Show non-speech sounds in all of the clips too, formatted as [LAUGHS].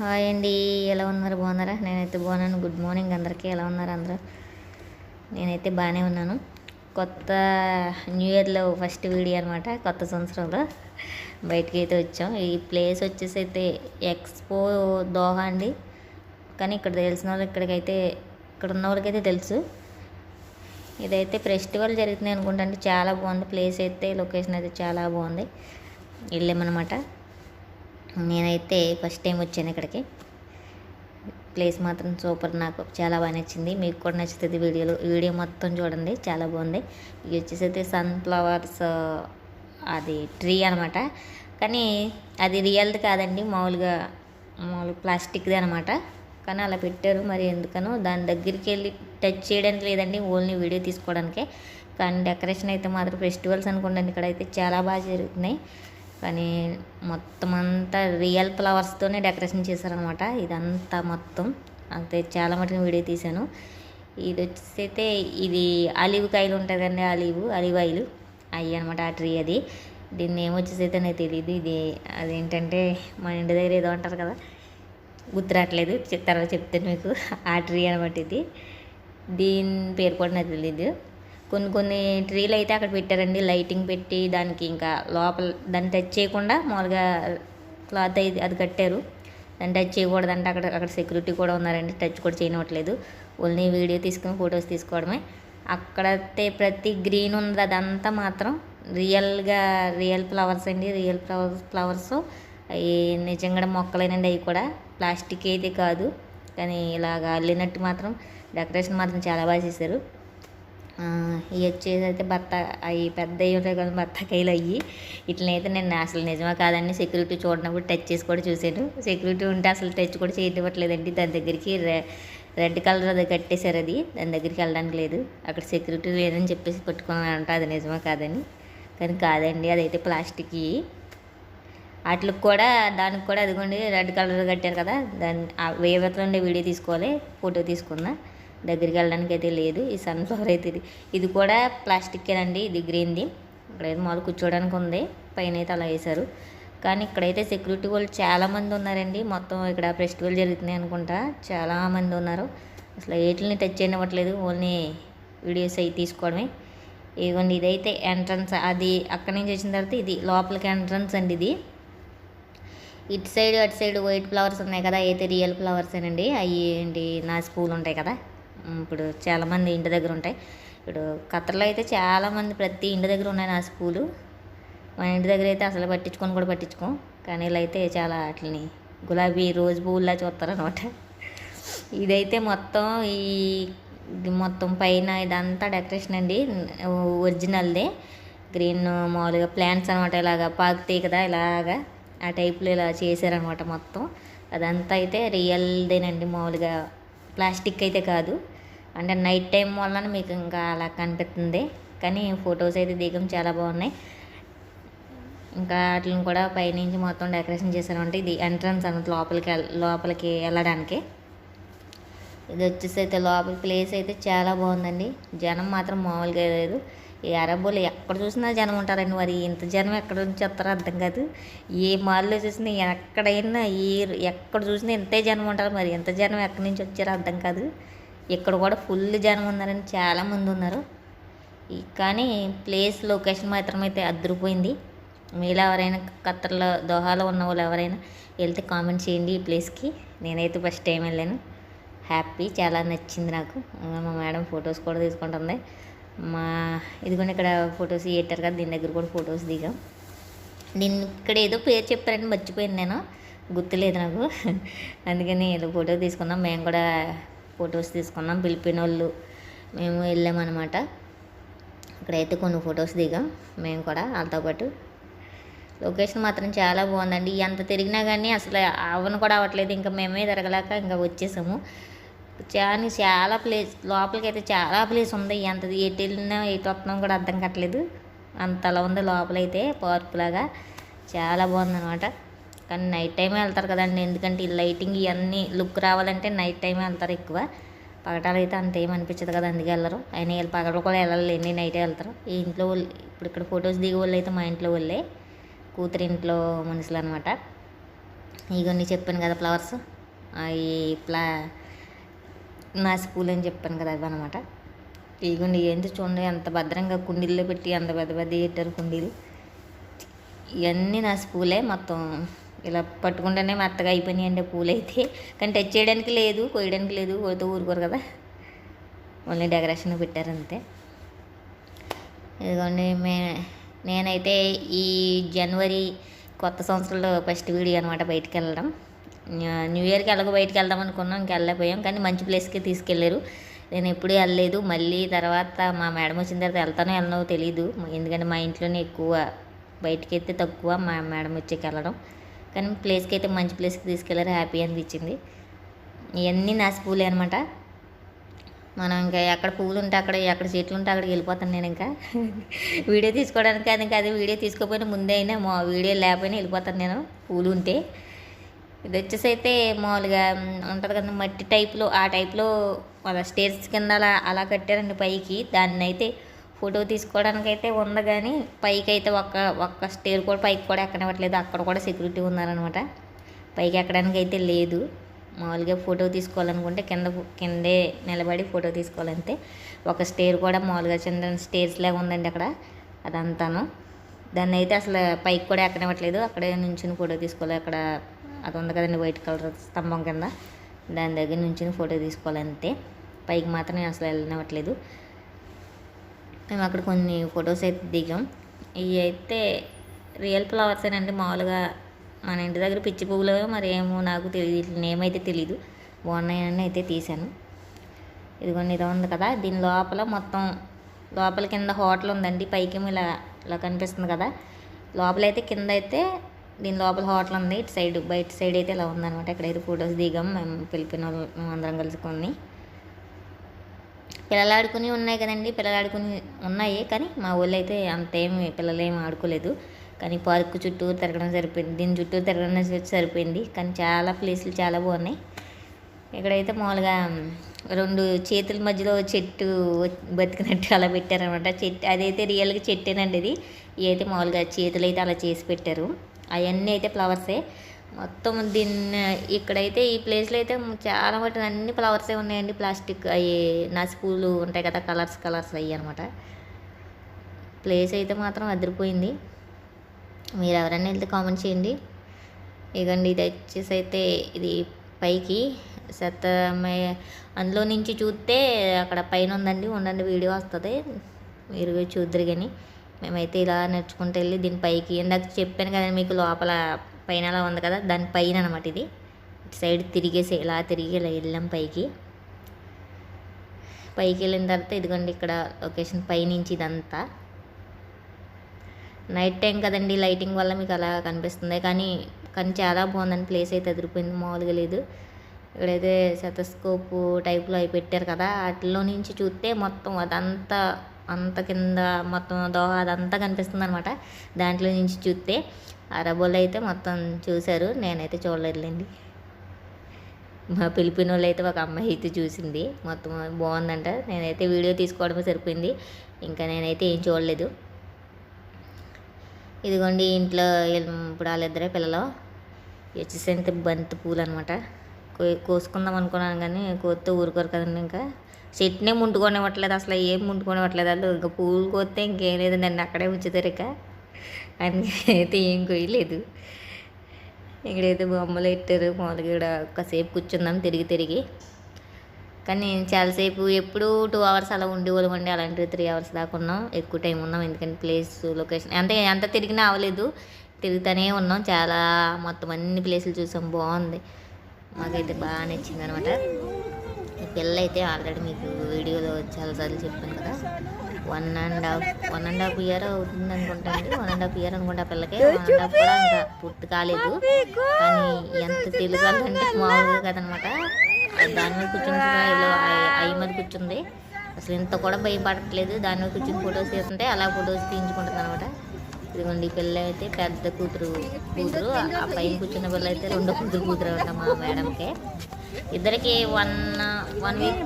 Hi అండి ఎలా ఉన్నారు? బాగున్నారా? నేనైతే బాగున్నాను. గుడ్ మార్నింగ్ అందరికీ ఎలా ఉన్నారు అందరూ? నేనైతే బాగానే ఉన్నాను. కొత్త న్యూ ఇయర్లో ఫస్ట్ వీడియో అనమాట కొత్త సంవత్సరంలో. బయటికి అయితే వచ్చాం. ఈ ప్లేస్ వచ్చేసి అయితే ఎక్స్పో దోహా అండి. కానీ ఇక్కడ తెలిసిన వాళ్ళు ఇక్కడికైతే ఇక్కడ ఉన్న వాళ్ళకైతే తెలుసు. ఇదైతే ఫెస్టివల్ జరుగుతుంది అనుకుంటా అండి. చాలా బాగుంది. ప్లేస్ అయితే లొకేషన్ అయితే చాలా బాగుంది. వెళ్ళామన్నమాట. నేనైతే ఫస్ట్ టైం వచ్చాను ఇక్కడికి. ప్లేస్ మాత్రం సూపర్ నాకు. చాలా బాగా నచ్చింది. మీకు కూడా నచ్చుతుంది వీడియోలో. వీడియో మొత్తం చూడండి. చాలా బాగుంది. ఇది వచ్చేసి అయితే సన్ఫ్లవర్స్ అది ట్రీ అనమాట. కానీ అది రియల్ది కాదండి. మామూలుగా మామూలు ప్లాస్టిక్ది అనమాట. కానీ అలా పెట్టారు. మరి ఎందుకనో దాని దగ్గరికి వెళ్ళి టచ్ చేయడానికి లేదండి. ఓన్లీ వీడియో తీసుకోవడానికే. కానీ డెకరేషన్ అయితే మాత్రం ఫెస్టివల్స్ అనుకోండి ఇక్కడ అయితే చాలా బాగా జరుగుతున్నాయి. కానీ మొత్తం అంతా రియల్ ఫ్లవర్స్తోనే డెకరేషన్ చేశారనమాట. ఇదంతా మొత్తం. అంతే చాలా మటుకు వీడియో తీశాను. ఇది వచ్చేసి అయితే ఇది అలివ్ కాయలు ఉంటుంది కండి అలివ్ అలివ్ ఆయిల్ అవి అనమాట ఆ ట్రీ అది. దీన్ని ఏమొచ్చేసి అయితే నాకు తెలియదు ఇది అదేంటంటే మన ఇంటి దగ్గర ఏదో అంటారు కదా గుర్తురాట్లేదు. తర్వాత చెప్తాను మీకు. ఆ ట్రీ అనమాట ఇది. దీని పేరు కూడా నాకు తెలియదు కొన్ని కొన్ని ట్రీలు అయితే అక్కడ పెట్టారండి. లైటింగ్ పెట్టి దానికి ఇంకా లోపల దాన్ని టచ్ చేయకుండా మామూలుగా క్లాత్ అయితే అది కట్టారు. దాన్ని టచ్ చేయకూడదంటే అక్కడ అక్కడ సెక్యూరిటీ కూడా ఉన్నారండి. టచ్ కూడా చేయనివ్వట్లేదు ఓన్లీ వీడియో తీసుకుని ఫొటోస్ తీసుకోవడమే. అక్కడైతే ప్రతి గ్రీన్ ఉంది అదంతా మాత్రం రియల్గా రియల్ ఫ్లవర్స్ అండి. Real flowers flowers. అవి నిజంగా మొక్కలేనండి. అవి కూడా ప్లాస్టిక్ అయితే కాదు. కానీ ఇలాగ అల్లినట్టు మాత్రం డెకరేషన్ మాత్రం చాలా బాగా చేశారు. ఇవి వచ్చేసి అయితే బత్త అవి పెద్ద ఉంటాయి కదా బత్తాకాయలు అయ్యి. ఇట్లనైతే నేను అసలు నిజమా కాదని సెక్యూరిటీ చూడనప్పుడు టచ్ చేసి కూడా చూశాను. సెక్యూరిటీ ఉంటే అసలు టచ్ కూడా చేయనివ్వట్లేదండి. దాని దగ్గరికి రె రెడ్ కలర్ అది కట్టేశారు అది. దాని దగ్గరికి వెళ్ళడానికి లేదు. అక్కడ సెక్యూరిటీ లేదని చెప్పేసి పట్టుకున్నానంట అది నిజమా కాదని. కానీ కాదండి అదైతే ప్లాస్టిక్ వాటికి కూడా దానికి కూడా అదిగోండి రెడ్ కలర్ కట్టారు కదా. దాన్ని ఆ ఉండే వీడియో తీసుకోవాలి ఫోటో తీసుకుందా దగ్గరికి వెళ్ళడానికి అయితే లేదు. ఈ సన్ఫ్లవర్ అయితే ఇది. ఇది కూడా ప్లాస్టిక్కేనండి. ఇది గ్రీన్ది ఇక్కడ ఏదో మామూలు కూర్చోడానికి ఉంది పైన అయితే అలా వేశారు. కానీ ఇక్కడైతే సెక్యూరిటీ వాళ్ళు చాలామంది ఉన్నారండి. మొత్తం ఇక్కడ ఫెస్టివల్ జరుగుతుంది అనుకుంటా. చాలామంది ఉన్నారు. అసలు ఏటిని టచ్ చేయనివ్వట్లేదు. ఓన్లీ వీడియోస్ అవి తీసుకోవడమే. ఇదిగోండి ఇదైతే ఎంట్రన్స్ అది అక్కడి నుంచి వచ్చిన తర్వాత ఇది లోపలికి ఎంట్రన్స్ అండి ఇది. ఇటు సైడ్ అటు సైడ్ వైట్ ఫ్లవర్స్ ఉన్నాయి కదా. అయితే రియల్ ఫ్లవర్స్ అండి అవి ఏంటి నాసి పూలు ఉంటాయి కదా. ఇప్పుడు చాలామంది ఇంటి దగ్గర ఉంటాయి. ఇప్పుడు ఖత్తర్లో అయితే చాలామంది ప్రతి ఇంటి దగ్గర ఉన్నాయి నా స్కూలు. మా ఇంటి దగ్గర అయితే అసలు పట్టించుకొని కూడా పట్టించుకోం. కానీ ఇలా అయితే చాలా వాటిని గులాబీ రోజు పువ్వులా చూస్తారనమాట ఇదైతే మొత్తం ఈ మొత్తం పైన ఇదంతా డెకరేషన్ అండి. ఒరిజినల్దే. గ్రీన్ మామూలుగా ప్లాంట్స్ అనమాట ఇలాగా పాకుతాయి కదా ఇలాగా ఆ టైప్లో ఇలా చేశారనమాట మొత్తం. అదంతా అయితే రియల్దేనండి మామూలుగా. ప్లాస్టిక్ అయితే కాదు. అంటే నైట్ టైం వలన మీకు ఇంకా అలా కనిపిస్తుంది. కానీ ఫొటోస్ అయితే దిగం చాలా బాగున్నాయి. ఇంకా వాటిని కూడా పైనుంచి మొత్తం డెకరేషన్ చేశారంటే ఇది ఎంట్రన్స్ అనమాట లోపలికి లోపలికి వెళ్ళడానికి. ఇది వచ్చేసి అయితే లోపల ప్లేస్ అయితే చాలా బాగుందండి. జనం మాత్రం మామూలుగా లేదు. ఈ అరబ్బులు ఎక్కడ చూసినా జనం ఉంటారండి మరి. ఇంత జనం ఎక్కడ నుంచి వస్తారో అర్థం కాదు. ఏ మాల్లో చూసినా ఎక్కడైనా ఏ ఎక్కడ చూసినా ఇంతే జనం ఉంటారు మరి. ఎంత జనం ఎక్కడి నుంచి వచ్చారో అర్థం కాదు. ఇక్కడ కూడా ఫుల్ జనం ఉన్నారని చాలామంది ఉన్నారు. కానీ ప్లేస్ లొకేషన్ మాత్రం అయితే అద్దరిపోయింది. మీలో ఎవరైనా ఖత్తర్లో దోహాలో ఉన్న వాళ్ళు ఎవరైనా వెళ్తే కామెంట్ చేయండి ఈ ప్లేస్కి. నేనైతే ఫస్ట్ టైం వెళ్ళాను. హ్యాపీ చాలా నచ్చింది నాకు. మా మేడం ఫొటోస్ కూడా తీసుకుంటుంది. మా ఇదిగోండి ఇక్కడ ఫొటోస్ ఇయ్యారు కదా దీని దగ్గర కూడా ఫొటోస్ దిగాం. నేను ఇక్కడ ఏదో పేరు చెప్పారని మర్చిపోయాను నేను. గుర్తులేదు నాకు. [LAUGHS] అందుకని ఏదో ఫోటో తీసుకున్నాం. మేము కూడా ఫొటోస్ తీసుకున్నాం. పిలిపిన వాళ్ళు మేము వెళ్ళామన్నమాట. ఇక్కడైతే కొన్ని ఫొటోస్ దిగాం. మేము కూడా వాళ్ళతో పాటు. లొకేషన్ మాత్రం చాలా బాగుందండి. ఎంత తిరిగినా కానీ అసలు అవను కూడా అవ్వట్లేదు. ఇంకా మేమే తిరగలేక ఇంకా వచ్చేసాము. చాలా చాలా ప్లేస్ లోపలికి అయితే చాలా ప్లేస్ ఉంది. ఎంత ఎటు వెళ్ళినా ఎటు వస్తున్నాం కూడా అర్థం కావట్లేదు. అంతలా ఉంది లోపలైతే పార్క్ లాగా. చాలా బాగుందన్నమాట. కానీ నైట్ టైమే వెళ్తారు కదండి. ఎందుకంటే ఈ లైటింగ్ ఇవన్నీ లుక్ రావాలంటే నైట్ టైమే వెళ్తారు ఎక్కువ. పగటాలు అయితే అంత ఏం అనిపించదు కదా అందుకే వెళ్ళరు. ఆయన వీళ్ళు పగలు కూడా వెళ్ళాలి నైటే వెళ్తారు. ఈ ఇంట్లో వాళ్ళు ఇప్పుడు ఇక్కడ ఫొటోస్ దిగే వాళ్ళు అయితే మా ఇంట్లో వాళ్ళే. కూతురింట్లో మనుషులు అనమాట ఇవన్నీ చెప్పాను కదా ఫ్లవర్స్. అవి ప్లా నా స్కూల్ అని చెప్పాను కదా అవి అనమాట ఇదిగోండి ఏంటి చూడండి ఎంత భద్రంగా కుండీల్లో పెట్టి అంత పెద్ద పెద్ద పెట్టారు కుండీలు. ఇవన్నీ నా స్కూలే మొత్తం. ఇలా పట్టుకుంటేనే మెత్తగా అయిపోయినాయండి పూలు అయితే. కానీ టచ్ చేయడానికి లేదు కోయడానికి లేదు కోరితే ఊరుకోరు కదా. ఓన్లీ డెకరేషన్ పెట్టారంతే ఇదిగోండి మే నేనైతే ఈ జనవరి కొత్త సంవత్సరంలో ఫస్ట్ వీడియో అనమాట బయటికి వెళ్ళడం. న్యూ- ఇయర్కి ఎలాగో బయటకు వెళ్దాం అనుకున్నాం ఇంక వెళ్ళలేకపోయాం. కానీ మంచి ప్లేస్కి తీసుకెళ్ళారు. నేను ఎప్పుడూ వెళ్ళలేదు. మళ్ళీ తర్వాత మా మేడం వచ్చిన తర్వాత వెళ్తానో వెళ్ళనో తెలియదు ఎందుకంటే మా ఇంట్లోనే ఎక్కువ బయటికి అయితే తక్కువ మా మేడం వచ్చేకి వెళ్ళడం. కానీ ప్లేస్కి అయితే మంచి ప్లేస్కి తీసుకెళ్ళారు. హ్యాపీ అనిపించింది. ఇవన్నీ నా పూలే అనమాట మనం ఇంకా ఎక్కడ పువ్వులు ఉంటే అక్కడ ఎక్కడ చెట్లు ఉంటే అక్కడికి వెళ్ళిపోతాను నేను ఇంకా. వీడియో తీసుకోవడానికి అది ఇంకా అది వీడియో తీసుకోకపోయినా ముందే అయినా మా వీడియో లేకపోయినా వెళ్ళిపోతాను నేను పూలు ఉంటే. ఇది వచ్చేసి అయితే మామూలుగా ఉంటుంది కదా మట్టి టైప్లో ఆ టైప్లో అలా స్టేర్స్ కింద అలా అలా కట్టారండి పైకి. దాన్ని అయితే ఫోటో తీసుకోవడానికి అయితే ఉంది కానీ పైకి అయితే ఒక్క ఒక్క స్టేర్ కూడా పైకి కూడా ఎక్కనివ్వట్లేదు. అక్కడ కూడా సెక్యూరిటీ ఉన్నారనమాట పైకి ఎక్కడానికి అయితే లేదు. మామూలుగా ఫోటో తీసుకోవాలనుకుంటే కింద కిందే నిలబడి ఫోటో తీసుకోవాలంతే. ఒక స్టేర్ కూడా మామూలుగా చిన్న స్టేర్స్ లాగా ఉందండి అక్కడ. అదంతాను. దాన్ని అయితే అసలు పైకి కూడా ఎక్కనివ్వట్లేదు. అక్కడే నుంచుని ఫోటో తీసుకోవాలి. అక్కడ అది ఉంది కదండి వైట్ కలర్ స్తంభం కింద. దాని దగ్గర నుంచి ఫోటో తీసుకోవాలంతే. పైకి మాత్రం నేను అసలు వెళ్ళనివ్వట్లేదు. మేము అక్కడ కొన్ని ఫొటోస్ అయితే దిగాం. ఇవి అయితే రియల్ ఫ్లవర్స్ అండి మామూలుగా మన ఇంటి దగ్గర పిచ్చి పువ్వులు మరి ఏమో నాకు తెలియదు నేమైతే తెలీదు. బాగున్నాయని అయితే తీశాను. ఇదిగోండి ఇది ఉంది కదా దీని లోపల మొత్తం లోపల కింద హోటల్ ఉందండి పైకి ఇలా ఇలా కనిపిస్తుంది కదా. లోపల అయితే కింద అయితే దీని లోపల హోటల్ ఉంది. ఇటు సైడ్ బయట సైడ్ అయితే ఇలా ఉందన్నమాట. ఇక్కడైతే ఫొటోస్ దిగాం. మేము పిలిపిన వాళ్ళు మేము అందరం కలుసుకొని పిల్లలు ఆడుకుని ఉన్నాయి కదండి. పిల్లలు ఆడుకుని ఉన్నాయి. కానీ మా ఊళ్ళో అయితే అంతేమి పిల్లలు ఏమి ఆడుకోలేదు. కానీ పార్క్ చుట్టూ తిరగడం సరిపోయింది. దీని చుట్టూ తిరగడం సరిపోయింది. కానీ చాలా ప్లేసులు చాలా బాగున్నాయి. ఇక్కడైతే మామూలుగా రెండు చేతుల మధ్యలో చెట్టు బతికినట్టు అలా పెట్టారనమాట చెట్టు అదైతే రియల్గా చెట్టేనండి ఇది. ఇవి అయితే మామూలుగా చేతులు అయితే అలా చేసి పెట్టారు. అవన్నీ అయితే ఫ్లవర్సే. మొత్తం దీన్ని ఇక్కడైతే ఈ ప్లేస్లో అయితే చాలా మటు అన్ని ఫ్లవర్సే ఉన్నాయండి. ప్లాస్టిక్ అవి నసిపూలు ఉంటాయి కదా కలర్స్ కలర్స్ అవి అనమాట. ప్లేస్ అయితే మాత్రం అదిరిపోయింది. మీరు ఎవరైనా వెళ్తే కామెంట్ చేయండి. ఇగండి ఇది వచ్చేసి అయితే ఇది పైకి సత్తమే అందులో నుంచి చూస్తే అక్కడ పైన ఉందండి ఉండండి వీడియో వస్తుంది. మీరు చూద్దరు కానీ మేమైతే ఇలా నడుచుకుంటూ వెళ్ళి దీని పైకి ఇందాక చెప్పాను కదా మీకు లోపల పైన అలా ఉంది కదా దాని పైన అనమాట ఇది. ఇటు సైడ్ తిరిగేసి ఇలా తిరిగి ఇలా వెళ్ళాం పైకి. పైకి వెళ్ళిన తర్వాత ఇదిగోండి ఇక్కడ లొకేషన్ పైనుంచి ఇదంతా. నైట్ టైం కదండి లైటింగ్ వల్ల మీకు అలా కనిపిస్తుంది. కానీ కానీ చాలా బాగుందని ప్లేస్ అయితే ఎదిరిపోయింది. మామూలుగా లేదు. ఇక్కడైతే శతస్కోప్ టైప్లో అవి పెట్టారు కదా. వాటిలో నుంచి చూస్తే మొత్తం అదంతా అంత కింద మొత్తం దోహ అదంతా కనిపిస్తుంది అనమాట దాంట్లో నుంచి చూస్తే అరబోలు అయితే మొత్తం చూశారు. నేనైతే చూడలేదులేండి. మా పిలిపిన వాళ్ళు అయితే ఒక అమ్మాయి అయితే చూసింది. మొత్తం బాగుందంట. నేనైతే వీడియో తీసుకోవడమే సరిపోయింది. ఇంకా నేనైతే ఏం చూడలేదు. ఇదిగోండి ఇంట్లో ఇప్పుడు వాళ్ళిద్దరే పిల్లలు. వచ్చేసరికి బంతి పూలు అనమాట కోసుకుందాం అనుకున్నాను కానీ కోతే ఊరుకోరు కదండి ఇంకా. చెట్నే ముట్టుకొనివ్వట్లేదు అసలు ఏం ముట్టుకొనివ్వట్లేదు. అందులో ఇంకా పూలు కోస్తే ఇంకేం లేదు నన్ను అక్కడే ఉంచుతారు ఇక అందుకే అయితే ఏం కొయ్యలేదు. ఇక్కడైతే బొమ్మలు పెట్టారు మామూలుగా ఇక్కడ కాసేపు కూర్చుందాం తిరిగి తిరిగి. కానీ చాలాసేపు ఎప్పుడు టూ అవర్స్ అలా ఉండేవాళ్ళం అండి. అలాంటి త్రీ అవర్స్ దాకా ఉన్నాం. ఎక్కువ టైం ఉన్నాం ఎందుకంటే ప్లేస్ లొకేషన్ అంటే ఎంత తిరిగినా అవ్వలేదు. తిరుగుతూనే ఉన్నాం. చాలా మొత్తం అన్ని ప్లేసులు చూసాం బాగుంది. మాకైతే బాగా నచ్చింది అనమాట ఈ పిల్ల అయితే ఆల్రెడీ మీకు వీడియోలో చాలాసార్లు చెప్పాను కదా. One and half one and half year అవుతుంది అనుకుంటా అండి. వన్ అండ్ హాఫ్ ఇయర్ అనుకుంటా పిల్లకే పిల్లకి వన్ అండ్ హాఫ్ కూడా ఇంకా పూర్తి కాలేదు. కానీ ఎంత తెలుగు అంటే మామూలుగా కదనమాట. దాని మీద కూర్చుని అయ్యి మీద కూర్చుంది. అసలు ఇంత కూడా భయపడట్లేదు. దాని మీద కూర్చుని ఫొటోస్ తీస్తుంటే అలా ఫొటోస్ తీయించుకుంటుంది అనమాట. ఇదిగోండి పిల్ల అయితే పెద్ద కూతురు కూతురు ఆ పైన కూర్చున్న పిల్ల అయితే రెండో కూతురు కూతురు అంట మా మేడంకి. ఇద్దరికి వన్ వన్ వీక్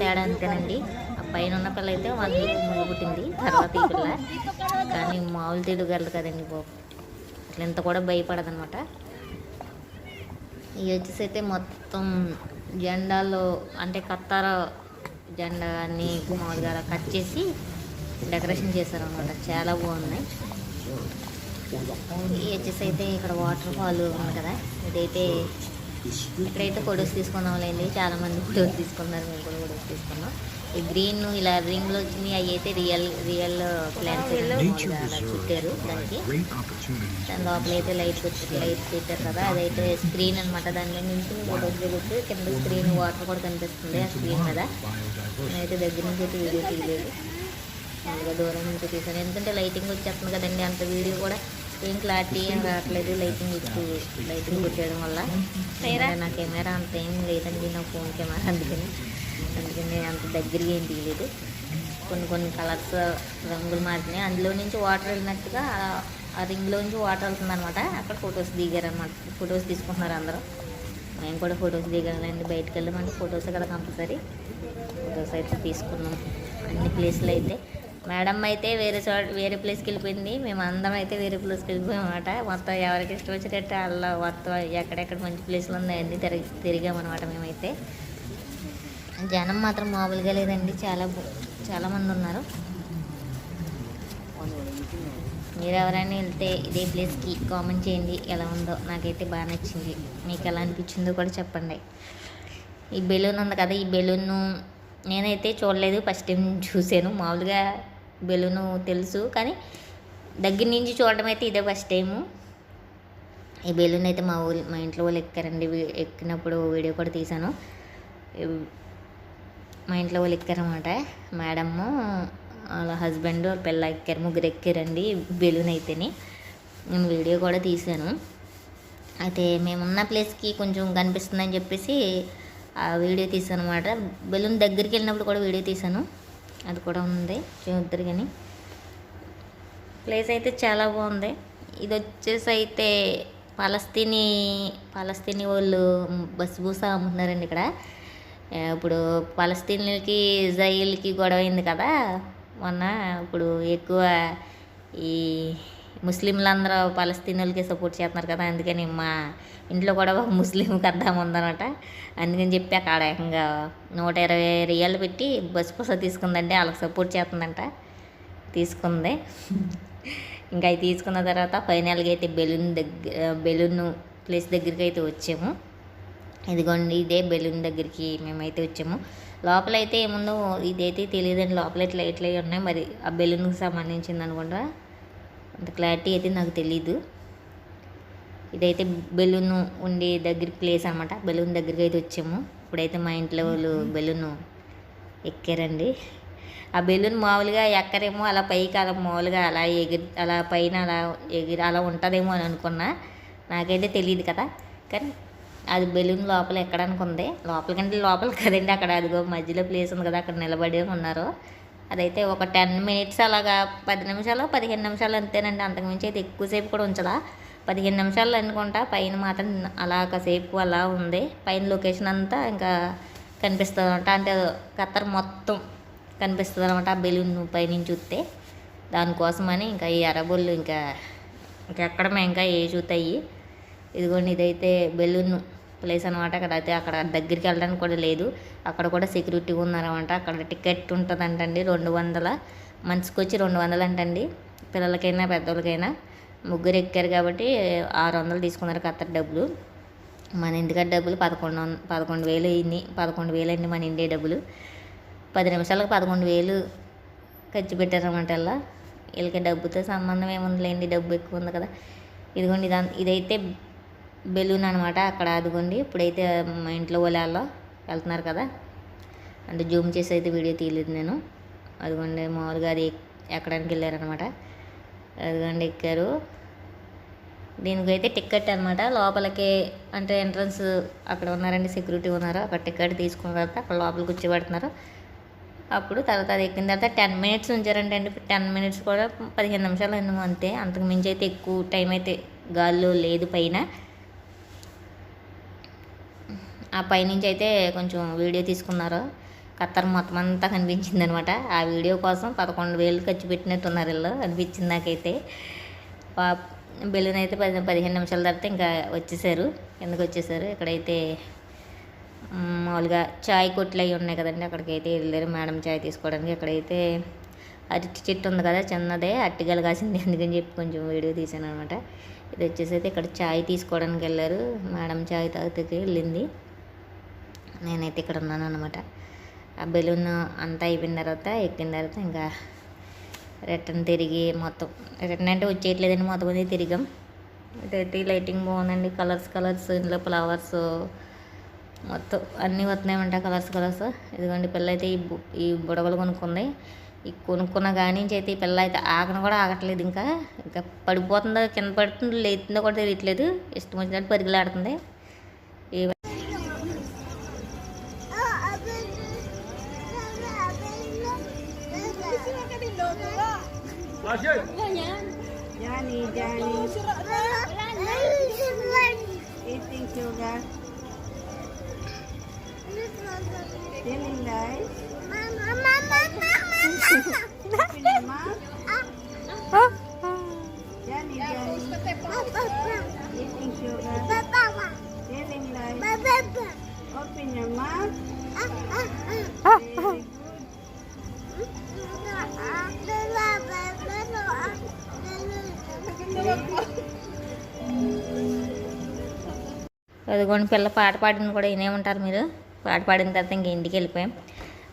తేడా అంతేనండి. ఆ పైన ఉన్న పిల్ల అయితే వన్ వీక్ ముందు పుట్టింది తర్వాత ఈ పిల్ల. కానీ మామూలు తెలుగు కదండి బాబు. అట్లా ఇంత కూడా భయపడదనమాట. ఇవి వచ్చేసి అయితే మొత్తం జెండాలో అంటే కత్తార జెండా అన్ని మామూలుగా కట్ చేసి డెకరేషన్ చేశారు అనమాట చాలా బాగున్నాయి. ఇవి వచ్చేసి అయితే ఇక్కడ వాటర్ ఫాల్ ఉంది కదా. ఇదైతే ఇక్కడైతే ఫొటోస్ చాలా మంది ఫొటోస్ తీసుకున్నారు మేము కూడా ఫొటోస్ తీసుకున్నాం. ఈ గ్రీన్ ఇలా రింగ్లో వచ్చినాయి అవి అయితే రియల్ రియల్ ప్లాన్స్ అలా చుట్టారు దానికి. దాని లోపల అయితే లైట్ లైట్ పెట్టారు కదా. అదైతే స్క్రీన్ అనమాట దాని నుంచి ఫొటోస్ దిగుతూ కింద స్క్రీన్ వాటర్ కూడా కనిపిస్తుంది ఆ స్క్రీన్ మీద Biodiversity. నేనైతే దగ్గర నుంచి అయితే వీడియో తీయలేదు. మామూలుగా దూరం నుంచి తీసాను. ఎందుకంటే లైటింగ్ వచ్చేస్తుంది కదండి అంత వీడియో కూడా ఏం క్లారిటీ ఏం రావట్లేదు లైటింగ్ ఇచ్చి లైటింగ్ కొట్టేయడం వల్ల. నా కెమెరా అంత ఏం లేదండి నా ఫోన్ కెమెరా అందుకని. అందుకని అంత దగ్గరగా ఏం తీయలేదు. కొన్ని కొన్ని కలర్స్ రంగులు మారినాయి అందులో నుంచి వాటర్ వెళ్ళినట్టుగా ఆ- రింగ్లో నుంచి వాటర్ వెళ్తుంది అనమాట అక్కడ ఫొటోస్ దిగారు అనమాట ఫొటోస్ తీసుకుంటున్నారు అందరూ. మేము కూడా ఫొటోస్ దిగాలండి. బయటకు వెళ్ళమంటే ఫొటోస్ కదా కంపల్సరీ. ఫొటోస్ అయితే తీసుకున్నాం. అన్ని ప్లేస్లు అయితే. మేడం అయితే వేరే చోట వేరే ప్లేస్కి వెళ్ళిపోయింది. మేము అందరం అయితే వేరే ప్లేస్కి వెళ్ళిపోయాం అనమాట మొత్తం ఎవరికి ఇష్టం వచ్చినట్టు అలా మొత్తం ఎక్కడెక్కడ మంచి ప్లేస్లు ఉన్నాయి తిరిగి తిరిగామన్నమాట మేమైతే. జనం మాత్రం మామూలుగా లేదండి. చాలా చాలామంది చాలా మంది ఉన్నారు. మీరు ఎవరైనా వెళ్తే ఇదే ప్లేస్కి కామెంట్ చేయండి. ఎలా ఉందో నాకైతే బాగా నచ్చింది. మీకు ఎలా అనిపించిందో కూడా చెప్పండి. ఈ బెలూన్ ఉంది కదా ఈ బెలూన్ను నేనైతే చూడలేదు. ఫస్ట్ టైం చూశాను. మామూలుగా బెలూన్ తెలుసు కానీ దగ్గర నుంచి చూడడం అయితే ఇదే ఫస్ట్ టైము. ఈ బెలూన్ అయితే మా ఊరి మా ఇంట్లో వాళ్ళు ఎక్కారండి. ఎక్కినప్పుడు వీడియో కూడా తీశాను. మా ఇంట్లో వాళ్ళు ఎక్కారన్నమాట. మేడము వాళ్ళ హస్బెండ్ వాళ్ళ పిల్ల ఎక్కారు ముగ్గురు ఎక్కారండి బెలూన్ అయితేని. నేను వీడియో కూడా తీశాను. అయితే మేమున్న ప్లేస్కి కొంచెం కనిపిస్తుందని చెప్పేసి ఆ వీడియో తీసాను అనమాట బెలూన్ దగ్గరికి వెళ్ళినప్పుడు కూడా వీడియో తీశాను. అది కూడా ఉంది. చూద్దరు కానీ ప్లేస్ అయితే చాలా బాగుంది. ఇది వచ్చేసి అయితే పలస్తీనీ పలస్తీనీ వాళ్ళు బస్ బూస అమ్ముతున్నారండి ఇక్కడ. ఇప్పుడు పలస్తీన్లకి ఇజ్రాయిల్కి గొడవ అయింది కదా. మొన్న ఇప్పుడు ఎక్కువ ఈ ముస్లింలందరూ పలస్తీనులకి సపోర్ట్ చేస్తున్నారు కదా అందుకని మా ఇంట్లో కూడా ఒక ముస్లిం కద్దాం ఉందనమాట అందుకని చెప్పి అక్కడ ఏకంగా నూట ఇరవై రియాలు పెట్టి బస్ పుస తీసుకుందంటే వాళ్ళకి సపోర్ట్ చేస్తుందంట. తీసుకుంది. ఇంకా అవి తీసుకున్న తర్వాత ఫైనల్గా అయితే బెలూన్ దగ్గర బెలూన్ ప్లేస్ దగ్గరికి అయితే వచ్చాము. ఇదిగోండి ఇదే బెలూన్ దగ్గరికి మేమైతే వచ్చాము. లోపల అయితే ఏముందో ఇదైతే తెలియదండి లోపల ఇట్లా ఇట్లా ఉన్నాయి మరి ఆ బెలూన్కి సంబంధించింది అనుకుంటా. అంత క్లారిటీ అయితే నాకు తెలీదు. ఇదైతే బెలూన్ ఉండే దగ్గర ప్లేస్ అనమాట బెలూన్ దగ్గరికి అయితే వచ్చాము. ఇప్పుడైతే మా ఇంట్లో వాళ్ళు బెలూన్ ఎక్కారండి. ఆ బెలూన్ మామూలుగా ఎక్కరేమో అలా పైకి అలా మామూలుగా అలా ఎగిరి అలా పైన అలా ఎగిరి అలా ఉంటుందేమో అని అనుకున్నా. నాకైతే తెలియదు కదా. కానీ అది బెలూన్ లోపల ఎక్కడానికి ఉంది. లోపలికంటే లోపల కదండి అక్కడ. అదిగో మధ్యలో ప్లేస్ ఉంది కదా. అక్కడ నిలబడి ఉన్నారు. అదైతే ఒక టెన్ మినిట్స్ అలాగా పది నిమిషాలు పదిహేను నిమిషాలు అంతేనండి. అంతకుమించి అయితే ఎక్కువసేపు కూడా ఉంచదా పదిహేను నిమిషాలు అనుకుంటా పైన మాత్రం అలా కాసేపు అలా ఉంది. పైన లొకేషన్ అంతా ఇంకా కనిపిస్తుంది అనమాట అంటే కత్తర్ మొత్తం కనిపిస్తుంది అనమాట ఆ బెలూన్ పైనుంచి చూస్తే. దానికోసమని ఇంకా ఈ అరబొల్లు ఇంకా ఇంకెక్కడమే ఇంకా ఏ చూతాయి. ఇదిగోండి ఇదైతే బెలూన్ ప్లేస్ అనమాట అక్కడ అయితే అక్కడ దగ్గరికి వెళ్ళడానికి కూడా లేదు. అక్కడ కూడా సెక్యూరిటీ ఉన్నారన్నమాట అక్కడ టికెట్ ఉంటుందంటండి రెండు వందల. మనిషికి వచ్చి రెండు వందలు అంటండి. పిల్లలకైనా పెద్దోళ్ళకైనా. ముగ్గురు ఎక్కారు కాబట్టి ఆరు వందలు తీసుకున్నారు కత్తర్ డబ్బులు. మన ఇంటికాడ డబ్బులు పదకొండు వంద పదకొండు వేలు అయింది పదకొండు వేలు అండి మన ఇండియా డబ్బులు. పది నిమిషాలకు పదకొండు వేలు ఖర్చు పెట్టారన్నమాట ఇలా వీళ్ళకి డబ్బుతో సంబంధం ఏముందిలేండి. డబ్బు ఎక్కువ ఉంది కదా. ఇదిగోండి ఇదైతే బెలూన్ అనమాట అక్కడ అదిగోండి. ఇప్పుడైతే మా ఇంట్లో వాళ్ళు వెళ్తున్నారు కదా. అంటే జూమ్ చేసి అయితే వీడియో తీయలేదు నేను. అదిగోండి మామూలుగా అది ఎక్కడానికి వెళ్ళారనమాట అదిగోండి ఎక్కారు. దీనికైతే టికెట్ అనమాట లోపలికి అంటే ఎంట్రన్స్ అక్కడ ఉన్నారండి సెక్యూరిటీ ఉన్నారు. అక్కడ టికెట్ తీసుకున్న తర్వాత అక్కడ లోపలికి కూర్చోబెడుతున్నారు. అప్పుడు తర్వాత అది ఎక్కిన తర్వాత టెన్ మినిట్స్ ఉంచారంటే అండి టెన్ మినిట్స్ కూడా పదిహేను నిమిషాలు అన్నాము అంతే. అంతకు మించి అయితే ఎక్కువ టైం అయితే గాల్లో లేదు పైన. ఆ పైనుంచి అయితే కొంచెం వీడియో తీసుకున్నారు. ఖత్తర్ మొత్తం అంతా కనిపించింది అనమాట ఆ వీడియో కోసం పదకొండు వేలు ఖర్చు పెట్టినట్టున్నారు వీళ్ళు. అనిపించింది నాకైతే. బెలూన్ అయితే పది పదిహేను నిమిషాల తర్వాత ఇంకా వచ్చేసారు. ఎందుకు వచ్చేసారు? ఇక్కడైతే మామూలుగా చాయ్ కొట్లు అవి ఉన్నాయి కదండి. అక్కడికైతే వెళ్ళారు మేడం చాయ్ తీసుకోవడానికి. ఇక్కడైతే అరటి చెట్టు ఉంది కదా చిన్నదే. అట్టిగలు కాసింది. అందుకని చెప్పి కొంచెం వీడియో తీశాను అనమాట ఇది వచ్చేసి అయితే ఇక్కడ చాయ్ తీసుకోవడానికి వెళ్ళారు. మేడం చాయ్ తాగితే వెళ్ళింది. నేనైతే ఇక్కడ ఉన్నాను అనమాట ఆ బెలూన్ అంతా అయిపోయిన తర్వాత ఎక్కిన తర్వాత ఇంకా రిటర్న్ తిరిగి మొత్తం రిటర్న్ అంటే వచ్చేయట్లేదండి మొత్తం మంది తిరిగాం. ఇదైతే లైటింగ్ బాగుందండి కలర్స్ కలర్స్ ఇందులో ఫ్లవర్స్ మొత్తం అన్నీ వస్తున్నాయి కలర్స్ కలర్స్ ఇదిగోండి పిల్ల అయితే ఈ బు- ఈ బుడగలు కొనుక్కుంది ఈ కొనుక్కున్న కానీ అయితే ఈ పిల్ల అయితే ఆగను కూడా ఆగట్లేదు ఇంకా. ఇంకా పడిపోతుందో కింద పడుతుందో లేతుందో కూడా తెలియట్లేదు. ఇష్టం వచ్చినట్టు పరిగెలాడుతుంది. ఇదిగోండి పిల్ల పాట పాడిన కూడా వినే ఉంటారు మీరు. పాట పాడిన తర్వాత ఇంక ఇంటికి వెళ్ళిపోయాం.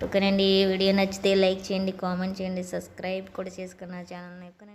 ఓకేనండి ఈ వీడియో నచ్చితే లైక్ చేయండి కామెంట్ చేయండి సబ్స్క్రైబ్ కూడా చేసుకున్న ఛానల్ని. ఓకేనండి.